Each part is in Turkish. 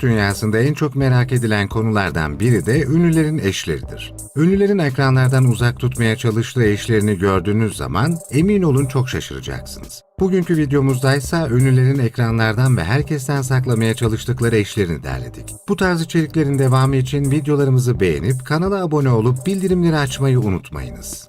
dünyasında en çok merak edilen konulardan biri de ünlülerin eşleridir. Ünlülerin ekranlardan uzak tutmaya çalıştığı eşlerini gördüğünüz zaman emin olun çok şaşıracaksınız. Bugünkü videomuzda ise ünlülerin ekranlardan ve herkesten saklamaya çalıştıkları eşlerini derledik. Bu tarz içeriklerin devamı için videolarımızı beğenip kanala abone olup bildirimleri açmayı unutmayınız.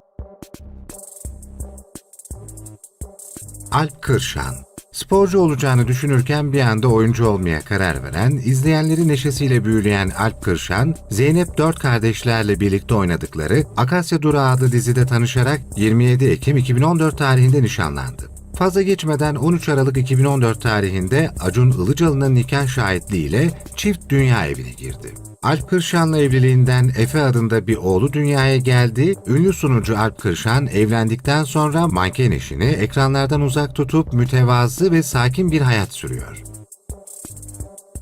Alp Kırşan Sporcu olacağını düşünürken bir anda oyuncu olmaya karar veren, izleyenleri neşesiyle büyüleyen Alp Kırşan, Zeynep dört kardeşlerle birlikte oynadıkları Akasya Durağı adlı dizide tanışarak 27 Ekim 2014 tarihinde nişanlandı. Fazla geçmeden 13 Aralık 2014 tarihinde Acun Ilıcalı'nın nikah şahitliğiyle çift dünya evine girdi. Alp Kırşan'la evliliğinden Efe adında bir oğlu dünyaya geldi. Ünlü sunucu Alp Kırşan evlendikten sonra manken eşini ekranlardan uzak tutup mütevazı ve sakin bir hayat sürüyor.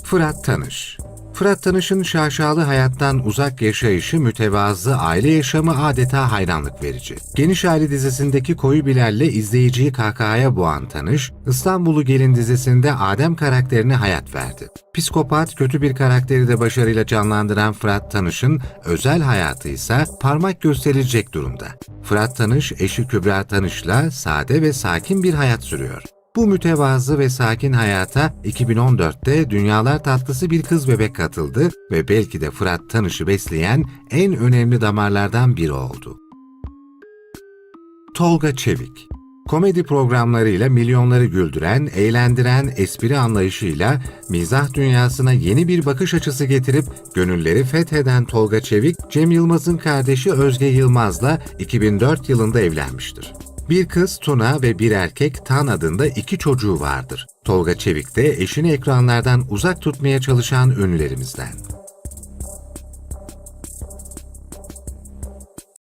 Fırat Tanış Fırat Tanış'ın şaşalı hayattan uzak yaşayışı mütevazı aile yaşamı adeta hayranlık verici. Geniş Aile dizisindeki Koyu Bilal'le izleyiciyi kahkahaya boğan Tanış, İstanbul'u Gelin dizisinde Adem karakterine hayat verdi. Psikopat, kötü bir karakteri de başarıyla canlandıran Fırat Tanış'ın özel hayatı ise parmak gösterilecek durumda. Fırat Tanış, eşi Kübra Tanış'la sade ve sakin bir hayat sürüyor. Bu mütevazı ve sakin hayata 2014'te Dünyalar Tatlısı bir kız bebek katıldı ve belki de Fırat Tanış'ı besleyen en önemli damarlardan biri oldu. Tolga Çevik Komedi programlarıyla milyonları güldüren, eğlendiren espri anlayışıyla mizah dünyasına yeni bir bakış açısı getirip gönülleri fetheden Tolga Çevik, Cem Yılmaz'ın kardeşi Özge Yılmaz'la 2004 yılında evlenmiştir. Bir kız Tuna ve bir erkek Tan adında iki çocuğu vardır. Tolga Çevik de eşini ekranlardan uzak tutmaya çalışan ünlülerimizden.